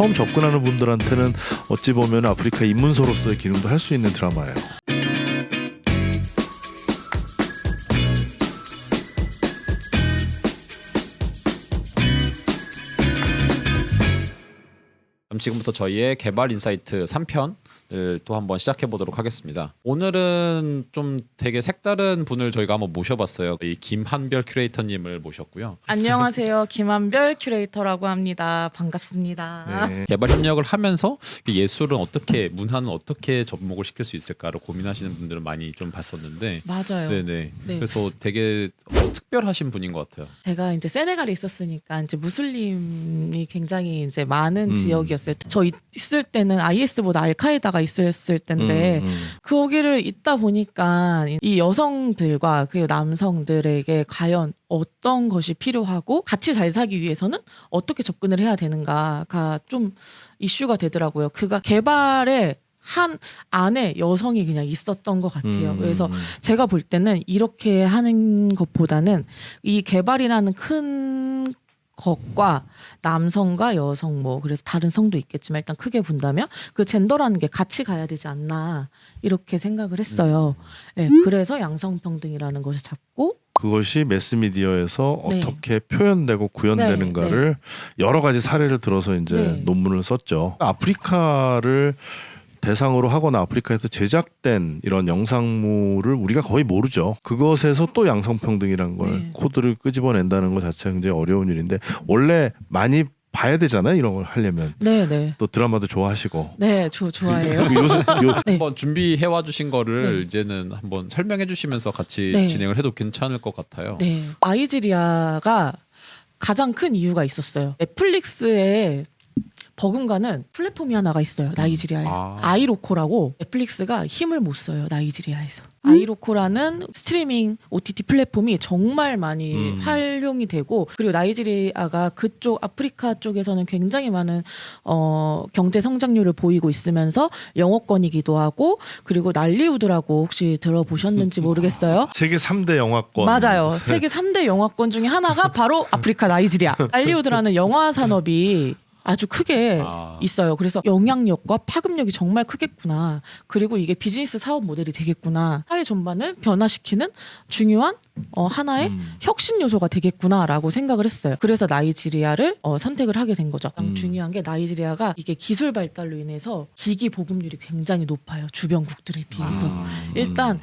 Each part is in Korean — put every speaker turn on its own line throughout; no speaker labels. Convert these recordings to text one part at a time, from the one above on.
처음 접근하는 분들한테는 어찌 보면 아프리카 입문서로서의 기능도 할 수 있는 드라마예요.
지금부터 저희의 개발 인사이트 3편을 또 한번 시작해 보도록 하겠습니다. 오늘은 좀 되게 색다른 분을 저희가 한번 모셔봤어요. 이 김한별 큐레이터님을 모셨고요.
안녕하세요. 김한별 큐레이터라고 합니다. 반갑습니다.
네.
개발 협력을 하면서 이 예술은 어떻게 문화는 어떻게 접목을 시킬 수 있을까를 고민하시는 분들은 많이 좀 봤었는데
맞아요.
네네
네.
그래서 되게 어, 특별하신 분인 것 같아요.
제가 이제 세네갈에 있었으니까 이제 무슬림이 굉장히 이제 많은
음.
지역이었어요. 저 있- 있을 때는 IS보다 알카에다가 있었을 때인데
음, 음.
거기를 있다 보니까 이 여성들과 그 남성들에게 과연 어떤 것이 필요하고 같이 잘 살기 위해서는 어떻게 접근을 해야 되는가가 좀 이슈가 되더라고요. 그가 개발의 한 안에 여성이 그냥 있었던 것 같아요.
음,
그래서
음.
제가 볼 때는 이렇게 하는 것보다는 이 개발이라는 큰 것과 남성과 여성 뭐 그래서 다른 성도 있겠지만 일단 크게 본다면 그 젠더라는 게 같이 가야 되지 않나 이렇게 생각을 했어요. 네, 그래서 양성평등이라는 것을 잡고
그것이 매스미디어에서
네.
어떻게 표현되고 구현되는가를 여러 가지 사례를 들어서 이제
네.
논문을 썼죠. 아프리카를 대상으로 하거나 아프리카에서 제작된 이런 영상물을 우리가 거의 모르죠. 그것에서 또 양성평등이라는 걸
네.
코드를 끄집어낸다는 것 자체가 굉장히 어려운 일인데 원래 많이 봐야 되잖아요. 이런 걸 하려면
네, 네.
또 드라마도 좋아하시고
네, 저 좋아해요.
그리고 요새 요,
네.
한번 준비해 와 주신 거를
네.
이제는 한번 설명해 주시면서 같이
네.
진행을 해도 괜찮을 것 같아요.
네. 나이지리아가 가장 큰 이유가 있었어요. 넷플릭스에 버금가는 플랫폼이 하나가 있어요. 나이지리아에.
아.
아 이로코라고 넷플릭스가 힘을 못 써요. 나이지리아에서. 아이로코라는 스트리밍 OTT 플랫폼이 정말 많이
음.
활용이 되고 그리고 나이지리아가 그쪽 아프리카 쪽에서는 굉장히 많은 어 경제 성장률을 보이고 있으면서 영어권이기도 하고 그리고 난리우드라고 혹시 들어보셨는지 모르겠어요.
세계 3대 영화권
맞아요. 세계 3대 영화권 중에 하나가 바로 아프리카 나이지리아. 할리우드라는 영화 산업이 아주 크게
아.
있어요. 그래서 영향력과 파급력이 정말 크겠구나. 그리고 이게 비즈니스 사업 모델이 되겠구나. 사회 전반을 변화시키는 중요한 어, 하나의
음.
혁신 요소가 되겠구나라고 생각을 했어요. 그래서 나이지리아를 어, 선택을 하게 된 거죠. 가장
음.
중요한 게 나이지리아가 이게 기술 발달로 인해서 기기 보급률이 굉장히 높아요. 주변국들에 비해서.
아.
일단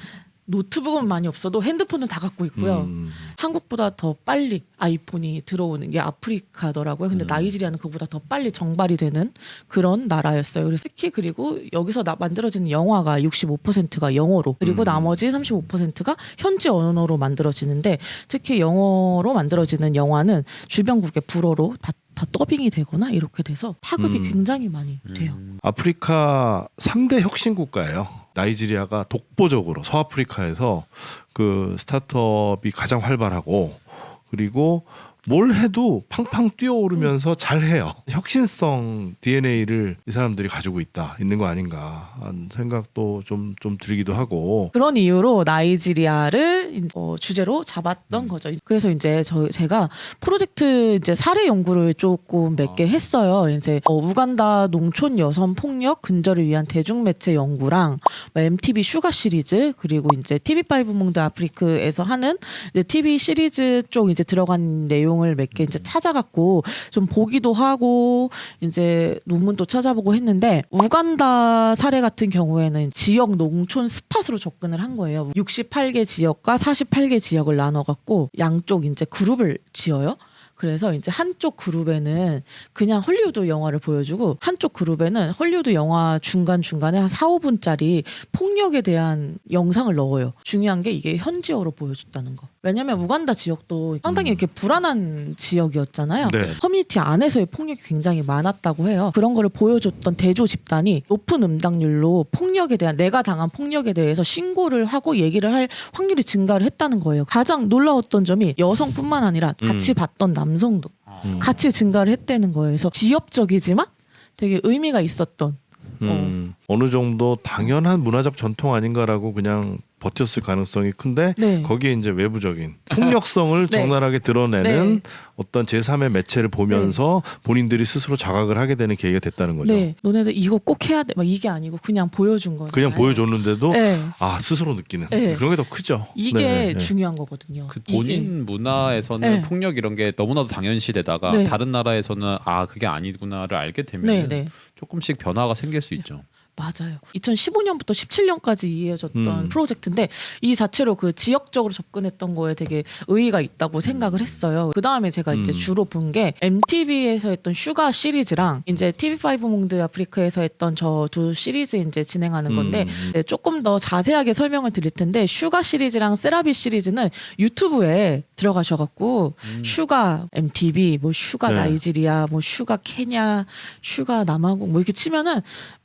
노트북은 많이 없어도 핸드폰은 다 갖고 있고요.
음.
한국보다 더 빨리 아이폰이 들어오는 게 아프리카더라고요. 근데
음.
나이지리아는 그보다 더 빨리 정발이 되는 그런 나라였어요. 그래서 특히 그리고 여기서 나, 만들어지는 영화가 65%가 영어로 그리고
음.
나머지 35%가 현지 언어로 만들어지는데 특히 영어로 만들어지는 영화는 주변국의 불어로 다, 다 더빙이 되거나 이렇게 돼서 파급이
음.
굉장히 많이 돼요.
음.
아프리카 3대 혁신 국가예요. 나이지리아가 독보적으로 서아프리카에서 그 스타트업이 가장 활발하고 그리고 뭘 해도 팡팡 뛰어오르면서 잘 해요. 혁신성 DNA를 이 사람들이 가지고 있다, 있는 거 아닌가 하는 생각도 좀, 좀 들기도 하고.
그런 이유로 나이지리아를 어, 주제로 잡았던
음.
거죠. 그래서 이제 저 제가 프로젝트 이제 사례 연구를 조금 몇개
아.
했어요. 이제 어, 우간다 농촌 여성 폭력 근절을 위한 대중 매체 연구랑 뭐 MTV 슈가 시리즈 그리고 이제 TV5 몽드 아프리크에서 하는 이제 TV 시리즈 쪽 이제 들어간 내용 을 몇 개 이제 찾아갖고 좀 보기도 하고 이제 논문도 찾아보고 했는데 우간다 사례 같은 경우에는 지역 농촌 스팟으로 접근을 한 거예요. 68개 지역과 48개 지역을 나눠 갖고 양쪽 이제 그룹을 지어요. 그래서 이제 한쪽 그룹에는 그냥 헐리우드 영화를 보여주고 한쪽 그룹에는 헐리우드 영화 중간중간에 한 4, 5분짜리 폭력에 대한 영상을 넣어요. 중요한 게 이게 현지어로 보여줬다는 거. 왜냐면 우간다 지역도 상당히
음.
이렇게 불안한 지역이었잖아요.
네.
커뮤니티 안에서의 폭력이 굉장히 많았다고 해요. 그런 거를 보여줬던 대조 집단이 높은 음당률로 폭력에 대한 내가 당한 폭력에 대해서 신고를 하고 얘기를 할 확률이 증가를 했다는 거예요. 가장 놀라웠던 점이 여성뿐만 아니라 같이
음.
봤던 남성도
음.
같이 증가를 했다는 거예요. 그래서 지엽적이지만 되게 의미가 있었던
음, 어느 정도 당연한 문화적 전통 아닌가라고 그냥 버텼을 가능성이 큰데
네.
거기에 이제 외부적인 폭력성을
네.
적나라하게 드러내는
네.
어떤 제3의 매체를 보면서 본인들이 스스로 자각을 하게 되는 계기가 됐다는 거죠.
네, 너네들 이거 꼭 해야 돼. 막 이게 아니고 그냥 보여준 거죠.
그냥 보여줬는데도
네.
아 스스로 느끼는
네.
그런 게 더 크죠.
이게
네, 네, 네.
중요한 거거든요.
그
이게.
본인 문화에서는
네.
폭력 이런 게 너무나도 당연시되다가
네.
다른 나라에서는 아 그게 아니구나를 알게 되면
네, 네.
조금씩 변화가 생길 수 있죠.
맞아요. 2015년부터 17년까지 이어졌던
음.
프로젝트인데 이 자체로 그 지역적으로 접근했던 거에 되게 의의가 있다고 생각을 했어요. 그 다음에 제가 이제
음.
주로 본 게 MTV에서 했던 슈가 시리즈랑 이제 TV5 몽드 아프리카에서 했던 저 두 시리즈 이제 진행하는 건데
음.
네, 조금 더 자세하게 설명을 드릴 텐데 슈가 시리즈랑 세라비 시리즈는 유튜브에 들어가셔갖고 슈가 MTV, 뭐 슈가
네.
나이지리아, 뭐 슈가 케냐, 슈가 남아공 뭐 이렇게 치면은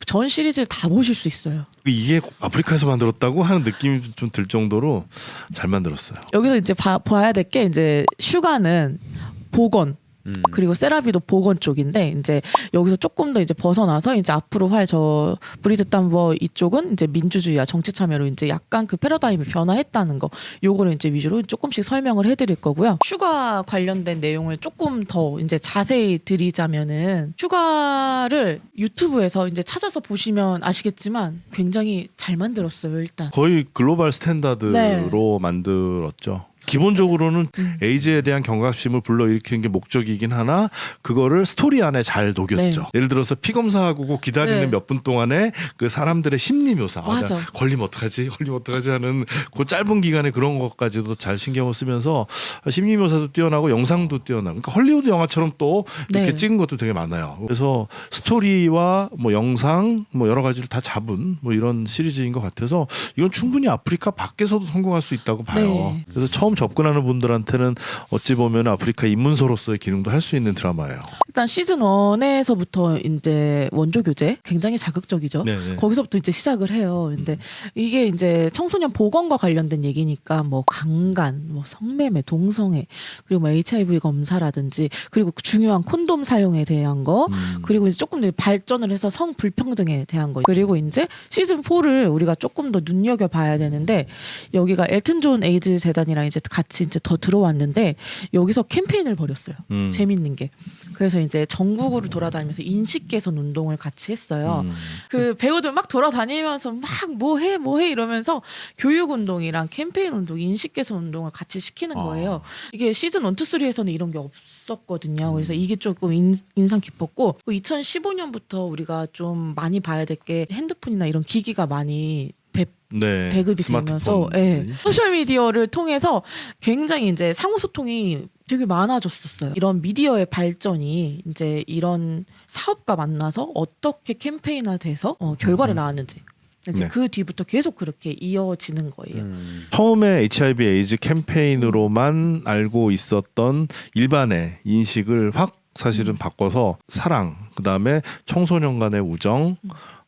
전 시리즈 를다 보실 수 있어요.
이게 아프리카에서 만들었다고 하는 느낌이 좀 들 정도로 잘 만들었어요.
여기서 이제 봐, 봐야 될 게 이제 슈가는 보건
음.
그리고 세라비도 보건 쪽인데 이제 여기서 조금 더 이제 벗어나서 이제 앞으로 할 저 브리드 담버 이쪽은 이제 민주주의와 정치 참여로 이제 약간 그 패러다임이 변화했다는 거 요거를 이제 위주로 조금씩 설명을 해드릴 거고요. 슈가 관련된 내용을 조금 더 이제 자세히 드리자면은 슈가를 유튜브에서 이제 찾아서 보시면 아시겠지만 굉장히 잘 만들었어요 일단.
거의 글로벌 스탠다드로
네.
만들었죠. 기본적으로는
음.
에이즈에 대한 경각심을 불러일으키는 게 목적이긴 하나 그거를 스토리 안에 잘 녹였죠.
네.
예를 들어서 피 검사하고 기다리는
네.
몇분 동안에 그 사람들의 심리 묘사. 아,
맞아.
나 걸리면 어떡하지? 걸리면 어떡하지 하는 그 짧은 기간에 그런 것까지도 잘 신경을 쓰면서 심리 묘사도 뛰어나고 영상도 뛰어나고 그러니까 헐리우드 영화처럼 또 이렇게
네.
찍은 것도 되게 많아요. 그래서 스토리와 뭐 영상 뭐 여러 가지를 다 잡은 뭐 이런 시리즈인 것 같아서 이건 충분히 아프리카 밖에서도 성공할 수 있다고 봐요.
네.
그래서 처음 접근하는 분들한테는 어찌 보면 아프리카 입문서로서의 기능도 할 수 있는 드라마예요.
일단 시즌 1에서부터 이제 원조 교재 굉장히 자극적이죠.
네 네.
거기서부터 이제 시작을 해요. 근데 이게 이제 청소년 보건과 관련된 얘기니까 뭐 강간, 뭐 성매매, 동성애, 그리고 뭐 HIV 검사라든지 그리고 중요한 콘돔 사용에 대한 거
음.
그리고 이제 조금 더 발전을 해서 성 불평등에 대한 거 그리고 이제 시즌 4를 우리가 조금 더 눈여겨 봐야 되는데 여기가 엘튼 존 에이즈 재단이랑 이제 같이 이제 더 들어왔는데 여기서 캠페인을 벌였어요.
음.
재밌는 게 그래서 이제 전국으로 돌아다니면서 인식 개선 운동을 같이 했어요.
음.
그 배우들 막 돌아다니면서 막 뭐해 뭐해 이러면서 교육 운동이랑 캠페인 운동, 인식 개선 운동을 같이 시키는
아.
거예요. 이게 시즌 1, 2, 3에서는 이런 게 없었거든요.
음.
그래서 이게 조금 인, 인상 깊었고 2015년부터 우리가 좀 많이 봐야 될 게 핸드폰이나 이런 기기가 많이 배,
네.
배급이
스마트폰.
되면서 예. 소셜 미디어를 통해서 굉장히 이제 상호 소통이 되게 많아졌었어요. 이런 미디어의 발전이 이제 이런 사업과 만나서 어떻게 캠페인화 돼서 어, 결과를 낳았는지 이제
네.
그 뒤부터 계속 그렇게 이어지는 거예요.
음.
처음에 HIV 에이즈 캠페인으로만 알고 있었던 일반의 인식을 확 사실은 바꿔서 사랑, 그 다음에 청소년 간의 우정,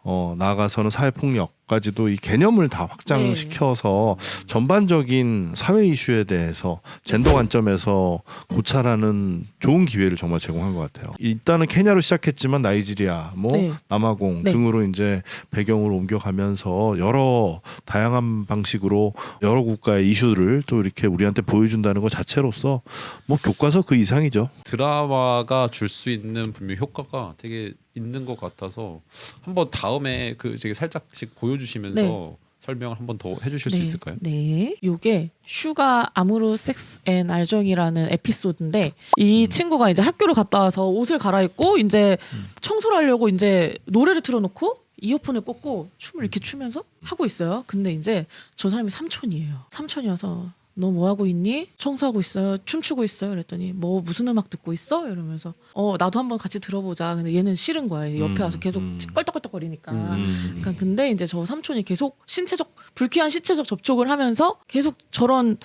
어, 나아가서는 사회 폭력 까지도 이 개념을 다 확장시켜서 전반적인 사회 이슈에 대해서 젠더 관점에서 고찰하는 좋은 기회를 정말 제공한 것 같아요. 일단은 케냐로 시작했지만 나이지리아, 뭐
네.
남아공
네.
등으로 이제 배경을 옮겨가면서 여러 다양한 방식으로 여러 국가의 이슈를 또 이렇게 우리한테 보여준다는 것 자체로서 뭐 교과서 그 이상이죠.
드라마가 줄 수 있는 분명 효과가 되게 있는 것 같아서 한번 다음에 그 되게 살짝씩 보여 주시면서
네.
설명을 한번 더 해주실 수
네,
있을까요?
네. 요게 슈가 아무르 섹스 앤 알정이라는 에피소드인데 이 친구가 이제 학교를 갔다 와서 옷을 갈아입고 이제 청소를 하려고 이제 노래를 틀어놓고 이어폰을 꽂고 춤을 이렇게 추면서 하고 있어요. 근데 이제 저 사람이 삼촌이에요. 삼촌이어서 너 뭐 하고 있니? 청소하고 있어요. 춤추고 있어요. 그랬더니 뭐 무슨 음악 듣고 있어? 이러면서 어 나도 한번 같이 들어보자. 근데 얘는 싫은 거야. 옆에
음,
와서 계속
음.
껄떡껄떡거리니까.
음.
그러니까 근데 이제 저 삼촌이 계속 신체적 불쾌한 신체적 접촉을 하면서 계속 저런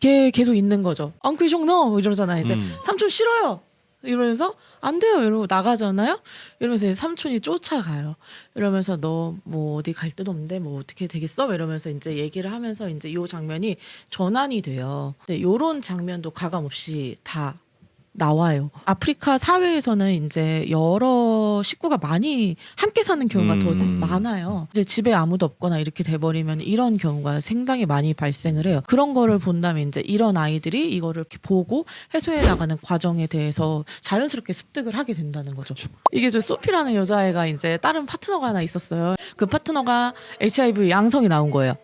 게 계속 있는 거죠. 엉클 숑너 이러잖아요. 이제
음.
삼촌 싫어요. 이러면서 안 돼요. 이러고 나가잖아요. 이러면서 이제 삼촌이 쫓아가요. 이러면서 너 뭐 어디 갈 데도 없는데 뭐 어떻게 되겠어? 이러면서 이제 얘기를 하면서 이제 요 장면이 전환이 돼요. 근데 요런 장면도 가감 없이 다 나와요. 아프리카 사회에서는 이제 여러 식구가 많이 함께 사는 경우가 더
음.
많아요. 이제 집에 아무도 없거나 이렇게 돼버리면 이런 경우가 상당히 많이 발생을 해요. 그런 거를 본다면 이제 이런 아이들이 이거를 이렇게 보고 해소해 나가는 과정에 대해서 자연스럽게 습득을 하게 된다는 거죠. 이게 저 소피라는 여자애가 이제 다른 파트너가 하나 있었어요. 그 파트너가 HIV 양성이 나온 거예요.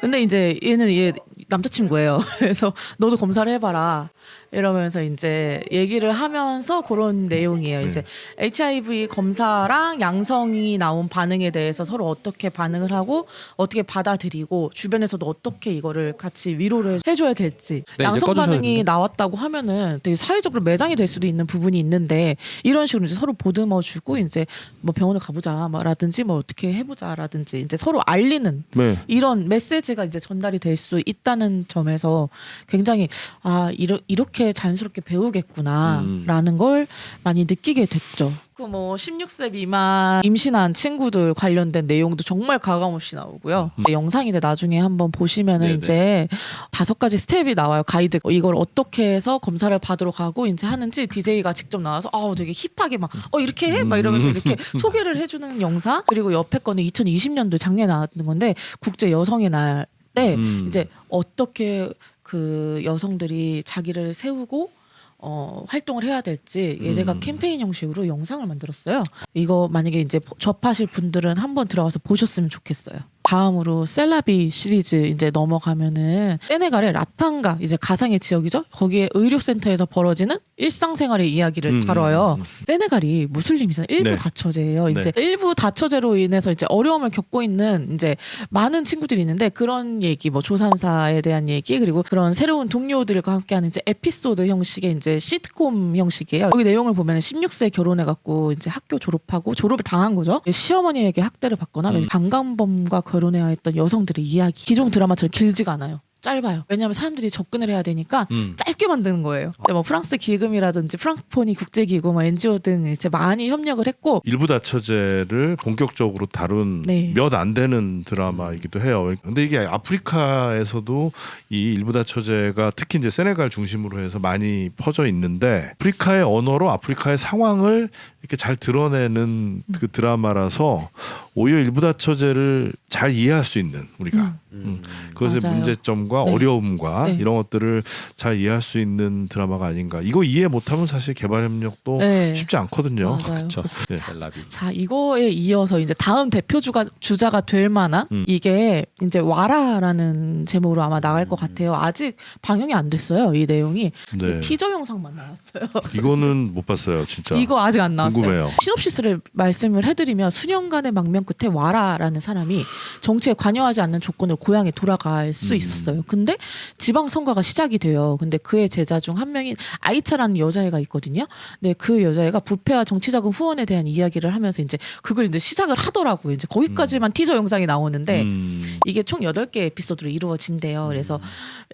근데 이제 얘는 얘 남자친구예요. 그래서 너도 검사를 해봐라. 이러면서 이제 얘기를 하면서 그런 내용이에요.
네.
이제 HIV 검사랑 양성이 나온 반응에 대해서 서로 어떻게 반응을 하고 어떻게 받아들이고 주변에서도 어떻게 이거를 같이 위로를 해줘야 될지
네, 이제
양성
꺼주셔야
반응이
됩니다.
나왔다고 하면은 되게 사회적으로 매장이 될 수도 있는 부분이 있는데 이런 식으로 이제 서로 보듬어 주고 이제 뭐 병원을 가보자 뭐 라든지 뭐 어떻게 해보자라든지 이제 서로 알리는
네.
이런 메시지가 이제 전달이 될 수 있다는 점에서 굉장히 아 이러, 이렇게 자연스럽게 배우겠구나라는
음.
걸 많이 느끼게 됐죠. 그 뭐 16세 미만 임신한 친구들 관련된 내용도 정말 가감없이 나오고요. 영상인데 나중에 한번 보시면은
네네.
이제 다섯 가지 스텝이 나와요. 가이드 이걸 어떻게 해서 검사를 받으러 가고 이제 하는지 DJ가 직접 나와서 아우 되게 힙하게 막 어 이렇게 해 막 이러면서 이렇게 소개를 해주는 영상 그리고 옆에 거는 2020년도 작년에 나왔던 건데 국제 여성의 날 때
음.
이제 어떻게 그 여성들이 자기를 세우고 어, 활동을 해야 될지 얘네가
음.
캠페인 형식으로 영상을 만들었어요. 이거 만약에 이제 보- 접하실 분들은 한번 들어가서 보셨으면 좋겠어요. 다음으로 셀라비 시리즈 이제 넘어가면은 세네갈의 라탄가 이제 가상의 지역이죠. 거기에 의료센터에서 벌어지는 일상생활의 이야기를
음,
다뤄요.
음, 음.
세네갈이 무슬림이잖아요. 일부
네.
다처제예요. 이제
네.
일부 다처제로 인해서 이제 어려움을 겪고 있는 이제 많은 친구들이 있는데 그런 얘기 뭐 조산사에 대한 얘기 그리고 그런 새로운 동료들과 함께하는 이제 에피소드 형식의 이제 시트콤 형식이에요. 여기 내용을 보면 16세 결혼해 갖고 이제 학교 졸업하고 졸업을 당한 거죠. 시어머니에게 학대를 받거나
음.
강간범과 결혼해야 했던 여성들의 이야기. 기존 드라마처럼 길지가 않아요. 짧아요. 왜냐하면 사람들이 접근을 해야 되니까
음.
짧게 만드는 거예요. 뭐 프랑스 기금이라든지 프랑크포니 국제기구, 뭐 NGO 등 이제 많이 협력을 했고
일부 다처제를 본격적으로 다룬
네.
몇 안 되는 드라마이기도 해요. 근데 이게 아프리카에서도 이 일부 다처제가 특히 이제 세네갈 중심으로 해서 많이 퍼져 있는데 아프리카의 언어로 아프리카의 상황을 이렇게 잘 드러내는 그 드라마라서 오히려 일부 다처제를 잘 이해할 수 있는 우리가
음.
그것의
맞아요.
문제점과
네.
어려움과
네.
이런 것들을 잘 이해할 수 있는 드라마가 아닌가. 이거 이해 못하면 사실 개발 협력도
네.
쉽지 않거든요.
맞아요.
그렇죠.
네.
셀라비.
자 이거에 이어서 이제 다음 대표 주가 주자가 될 만한
음.
이게 이제 와라라는 제목으로 아마 나갈 것 같아요. 아직 방영이 안 됐어요. 이 내용이
네.
티저 영상만 나왔어요.
이거는 못 봤어요, 진짜.
이거 아직 안 나왔어요.
궁금해요.
시놉시스를 말씀을 해드리면 수년간의 망명 끝에 와라라는 사람이 정치에 관여하지 않는 조건으로 고향에 돌아갈 수
음.
있었어요. 근데 지방 선거가 시작이 돼요. 근데 그의 제자 중 한 명인 아이차라는 여자애가 있거든요. 근데 그 여자애가 부패와 정치자금 후원에 대한 이야기를 하면서 이제 그걸 이제 시작을 하더라고요. 이제 거기까지만 티저 영상이 나오는데
음.
이게 총 8개 에피소드로 이루어진대요. 그래서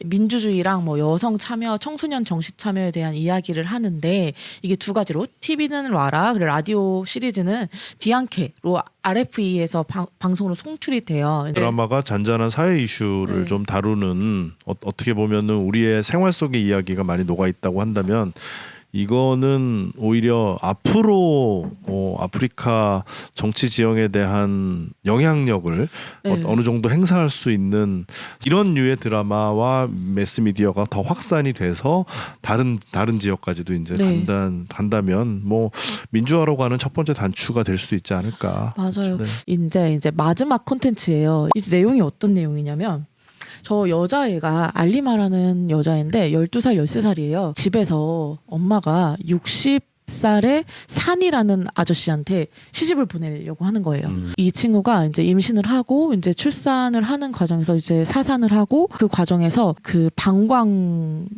민주주의랑 뭐 여성 참여, 청소년 정시 참여에 대한 이야기를 하는데 이게 두 가지로 TV는 와라, 그리고 라디오 시리즈는 디안케로 RFE에서 방, 방송으로 송출이 돼요.
드라마가 잔잔한 사회 이슈를
네.
좀 다루는 어, 어떻게 보면은 우리의 생활 속의 이야기가 많이 녹아 있다고 한다면 이거는 오히려 앞으로 어, 아프리카 정치 지형에 대한 영향력을
네.
어, 느 정도 행사할 수 있는 이런 류의 드라마와 매스 미디어가 더 확산이 돼서 다른 다른 지역까지도 이제
네.
간다 간다면 뭐 민주화로 가는 첫 번째 단추가 될 수도 있지 않을까.
맞아요.
네.
이제 이제 마지막 콘텐츠예요. 이제 내용이 어떤 내용이냐면 저 여자애가 알리마라는 여자인데 12살, 13살이에요. 집에서 엄마가 60살의 산이라는 아저씨한테 시집을 보내려고 하는 거예요.
음.
이 친구가 이제 임신을 하고 이제 출산을 하는 과정에서 이제 사산을 하고 그 과정에서 그 방광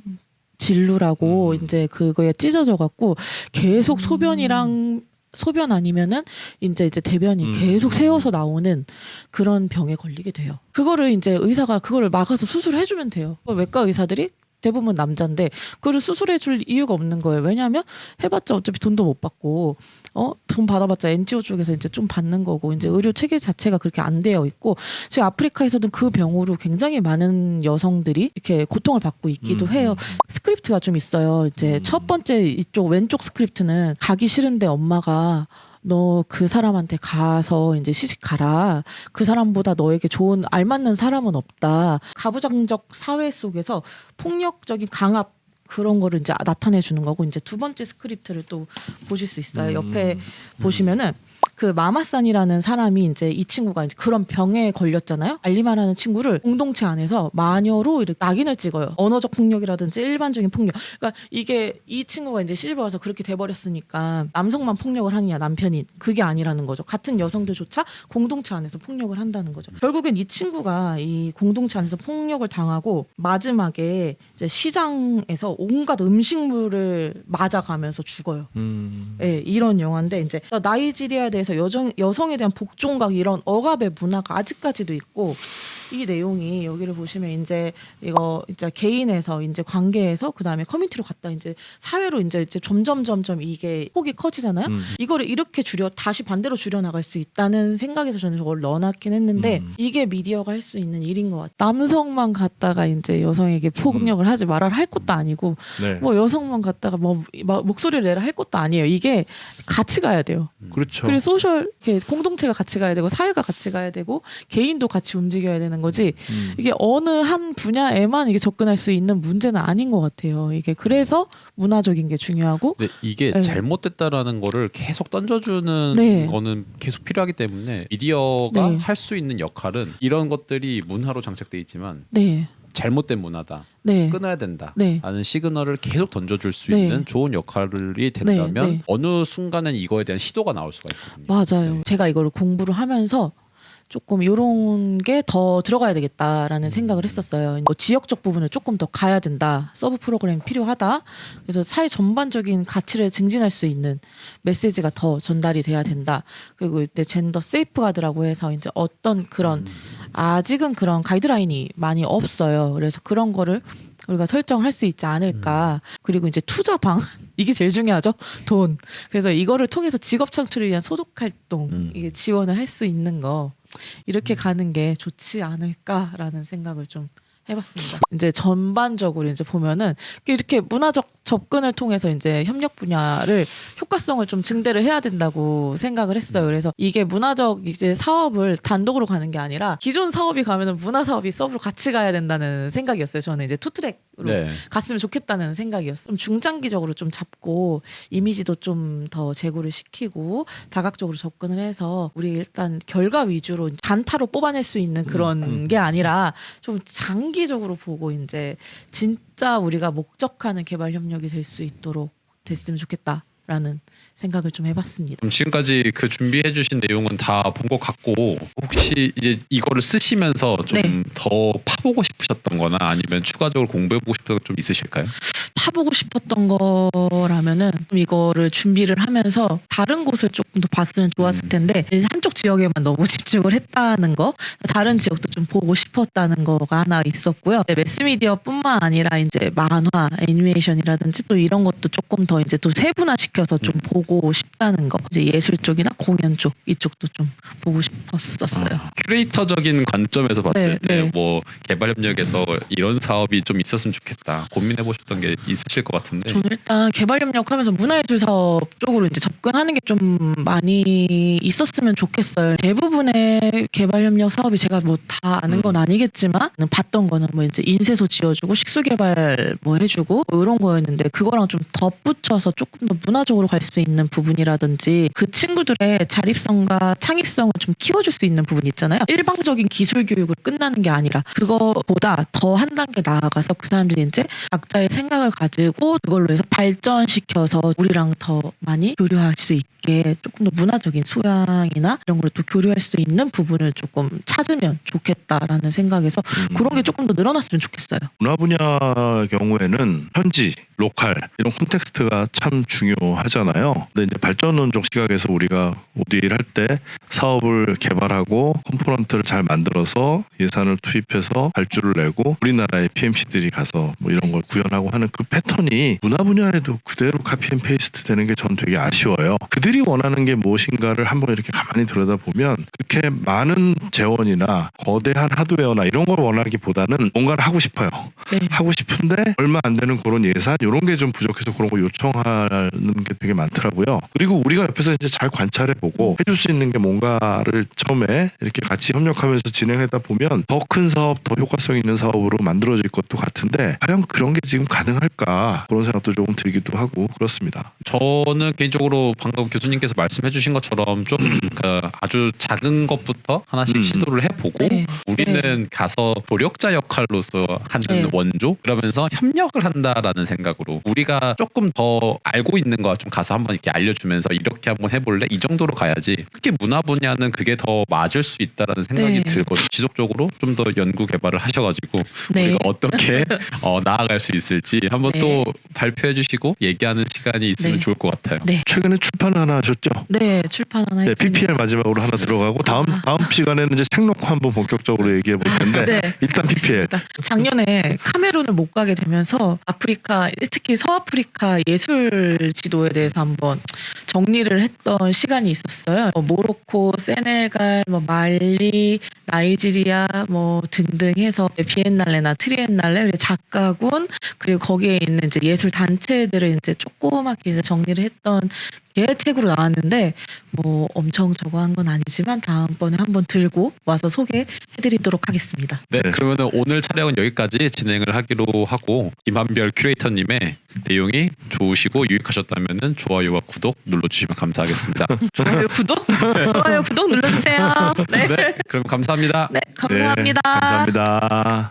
진루라고
음.
이제 그거에 찢어져 갖고 계속 소변이랑 소변 아니면은 이제 이제 대변이
음.
계속 새어서 나오는 그런 병에 걸리게 돼요. 그거를 이제 의사가 그거를 막아서 수술을 해주면 돼요. 외과 의사들이 대부분 남자인데 그걸 수술해 줄 이유가 없는 거예요. 왜냐하면 해봤자 어차피 돈도 못 받고 어돈 받아봤자 NGO 쪽에서 이제 좀 받는 거고 이제 의료 체계 자체가 그렇게 안 되어 있고 지금 아프리카에서는 그 병으로 굉장히 많은 여성들이 이렇게 고통을 받고 있기도
음.
해요. 스크립트가 좀 있어요. 이제
음.
첫 번째 이쪽 왼쪽 스크립트는 가기 싫은데 엄마가 너 그 사람한테 가서 이제 시집 가라. 그 사람보다 너에게 좋은 알맞는 사람은 없다. 가부장적 사회 속에서 폭력적인 강압 그런 거를 이제 나타내 주는 거고 이제 두 번째 스크립트를 또 보실 수 있어요.
음.
옆에 보시면은 그 마마산이라는 사람이 이제 이 친구가 이제 그런 병에 걸렸잖아요. 알리마라는 친구를 공동체 안에서 마녀로 이렇게 낙인을 찍어요. 언어적 폭력이라든지 일반적인 폭력. 그러니까 이게 이 친구가 이제 시집을 와서 그렇게 돼버렸으니까 남성만 폭력을 하느냐 남편이 그게 아니라는 거죠. 같은 여성들조차 공동체 안에서 폭력을 한다는 거죠. 결국엔 이 친구가 이 공동체 안에서 폭력을 당하고 마지막에 이제 시장에서 온갖 음식물을 맞아가면서 죽어요.
음.
예, 이런 영화인데 이제 나이지리아에 대해 서 여정, 여성에 대한 복종각 이런 억압의 문화가 아직까지도 있고 이 내용이 여기를 보시면 이제 이거 이제 개인에서 이제 관계에서 그 다음에 커뮤니티로 갔다 이제 사회로 이제 이제 점점 점점 이게 폭이 커지잖아요.
음.
이거를 이렇게 줄여 다시 반대로 줄여 나갈 수 있다는 생각에서 저는 저걸 넣어놨긴 했는데
음.
이게 미디어가 할 수 있는 일인 것 같아요. 남성만 갔다가 이제 여성에게 폭력을 하지 말아라 할 것도 아니고
네.
뭐 여성만 갔다가 뭐 막 목소리를 내라 할 것도 아니에요. 이게 같이 가야 돼요.
그렇죠.
그리고 소셜 이렇게 공동체가 같이 가야 되고 사회가 같이 가야 되고 개인도 같이 움직여야 되는 거지.
음.
이게 어느 한 분야에만 이게 접근할 수 있는 문제는 아닌 것 같아요. 이게 그래서 문화적인 게 중요하고
근데 이게
네.
잘못됐다라는 거를 계속 던져주는
네.
거는 계속 필요하기 때문에 미디어가
네.
할 수 있는 역할은 이런 것들이 문화로 장착돼 있지만
네,
잘못된 문화다
네,
끊어야 된다
네.
라는 시그널을 계속 던져줄 수
네.
있는 좋은 역할이 된다면
네, 네.
어느 순간엔 이거에 대한 시도가 나올 수가 있거든요.
맞아요.
네.
제가 이거를 공부를 하면서 조금 이런 게 더 들어가야 되겠다라는 생각을 했었어요. 뭐 지역적 부분을 조금 더 가야 된다. 서브 프로그램이 필요하다. 그래서 사회 전반적인 가치를 증진할 수 있는 메시지가 더 전달이 돼야 된다. 그리고 이때 젠더 세이프 가드라고 해서 이제 어떤 그런 아직은 그런 가이드라인이 많이 없어요. 그래서 그런 거를 우리가 설정할 수 있지 않을까. 그리고 이제 투자 방안 이게 제일 중요하죠. 돈. 그래서 이거를 통해서 직업 창출을 위한 소득 활동
음.
이게 지원을 할 수 있는 거 이렇게 가는 게 좋지 않을까라는 생각을 좀 해봤습니다. 이제 전반적으로 이제 보면은 이렇게 문화적 접근을 통해서 이제 협력 분야를 효과성을 좀 증대를 해야 된다고 생각을 했어요. 그래서 이게 문화적 이제 사업을 단독으로 가는 게 아니라 기존 사업이 가면은 문화 사업이 서브로 같이 가야 된다는 생각이었어요. 저는 이제 투트랙으로
네.
갔으면 좋겠다는 생각이었어요. 좀 중장기적으로 좀 잡고 이미지도 좀 더 제고를 시키고 다각적으로 접근을 해서 우리 일단 결과 위주로 단타로 뽑아낼 수 있는 그런
음.
게 아니라 좀 장기적으로 보고 이제 진짜 우리가 목적하는 개발 협력이 될 수 있도록 됐으면 좋겠다 라는 생각을 좀 해봤습니다.
그럼 지금까지 그 준비해 주신 내용은 다 본 것 같고 혹시 이제 이거를 쓰시면서 좀
네.
더 파보고 싶으셨던 거나 아니면 추가적으로 공부해 보고 싶던 거좀 있으실까요?
타보고 싶었던 거라면은 좀 이거를 준비를 하면서 다른 곳을 조금 더 봤으면 좋았을
음.
텐데 이제 한쪽 지역에만 너무 집중을 했다는 거 다른 지역도 좀 보고 싶었다는 거가 하나 있었고요. 네, 매스미디어뿐만 아니라 이제 만화, 애니메이션이라든지 또 이런 것도 조금 더 이제 또 세분화시켜 서좀
음.
보고 싶다는 거 이제 예술 쪽이나 공연 쪽 이쪽도 좀 보고 싶었었어요.
아, 큐레이터적인 관점에서 봤을
네,
때
네.
뭐 개발 협력에서 이런 사업이 좀 있었으면 좋겠다 고민해 보셨던 게 있으실 것 같은데
저는 일단 개발 협력하면서 문화예술 사업 쪽으로 이제 접근하는 게 좀 많이 있었으면 좋겠어요. 대부분의 개발 협력 사업이 제가 뭐 다 아는 건 아니겠지만 봤던 거는 뭐 이제 인쇄소 지어주고 식수 개발 뭐 해주고 뭐 이런 거였는데 그거랑 좀 덧붙여서 조금 더 문화 적으로 갈 수 있는 부분이라든지 그 친구들의 자립성과 창의성을 좀 키워줄 수 있는 부분 있잖아요. 일방적인 기술 교육을 끝나는 게 아니라 그거보다 더 한 단계 나아가서 그 사람들이 이제 각자의 생각을 가지고 그걸로 해서 발전시켜서 우리랑 더 많이 교류할 수 있게 조금 더 문화적인 소양이나 이런 걸 또 교류할 수 있는 부분을 조금 찾으면 좋겠다라는 생각에서
음.
그런 게 조금 더 늘어났으면 좋겠어요.
문화 분야 경우에는 현지, 로컬 이런 콘텍스트가 참. 중요 하잖아요. 근데 이제 발전론적 시각에서 우리가 ODA를 할 때 사업을 개발하고 컴포넌트를 잘 만들어서 예산을 투입해서 발주를 내고 우리나라의 PMC들이 가서 뭐 이런 걸 구현하고 하는 그 패턴이 문화 분야에도 그대로 카피 앤 페이스트 되는 게 전 되게 아쉬워요. 그들이 원하는 게 무엇인가를 한번 이렇게 가만히 들여다보면 그렇게 많은 재원이나 거대한 하드웨어나 이런 걸 원하기보다는 뭔가를 하고 싶어요.
네.
하고 싶은데 얼마 안 되는 그런 예산 이런 게 좀 부족해서 그런 거 요청하는 게 되게 많더라고요. 그리고 우리가 옆에서 이제 잘 관찰해 보고 해줄 수 있는 게 뭔가를 처음에 이렇게 같이 협력하면서 진행하다 보면 더 큰 사업, 더 효과성 있는 사업으로 만들어질 것도 같은데 과연 그런 게 지금 가능할까 그런 생각도 조금 들기도 하고 그렇습니다.
저는 개인적으로 방금 교수님께서 말씀해주신 것처럼 좀그 아주 작은 것부터 하나씩
음.
시도를 해보고
네.
우리는 가서 보력자 역할로서 하는
네.
원조 그러면서 협력을 한다라는 생각으로 우리가 조금 더 알고 있는 거좀 가서 한번 이렇게 알려주면서 이렇게 한번 해볼래 이 정도로 가야지 특히 문화 분야는 그게 더 맞을 수 있다라는 생각이
네.
들거든요 지속적으로 좀 더 연구 개발을 하셔가지고
네.
우리가 어떻게 어, 나아갈 수 있을지 한번
네.
또 발표해 주시고 얘기하는 시간이 있으면
네.
좋을 것 같아요.
네.
최근에 출판 하나 하셨죠?
네, 출판 하나
네,
했습니다.
PPL 마지막으로 하나 들어가고 다음
아.
다음 시간에는 이제 생놓고 한번 본격적으로 얘기해 볼 텐데
네.
일단 PPL
있습니다. 작년에 카메룬을 못 가게 되면서 아프리카 특히 서아프리카 예술 지도 에 대해서 한번 정리를 했던 시간이 있었어요. 뭐 모로코, 세네갈, 뭐 말리, 나이지리아 뭐 등등 해서 비엔날레나 트리엔날레 그리고 작가군 그리고 거기에 있는 이제 예술 단체들을 이제 조그맣게 이제 정리를 했던 게 책으로 나왔는데 뭐 엄청 저거 한 건 아니지만 다음번에 한번 들고 와서 소개해드리도록 하겠습니다.
네,
네.
그러면 오늘 촬영은 여기까지 진행을 하기로 하고 김한별 큐레이터님의 내용이 좋으시고 유익하셨다면 좋아요와 구독 눌러주시면 감사하겠습니다.
좋아요, 구독, 좋아요, 구독 눌러주세요. 네,
네, 그럼 감사합니다.
네 감사합니다.
네, 감사합니다.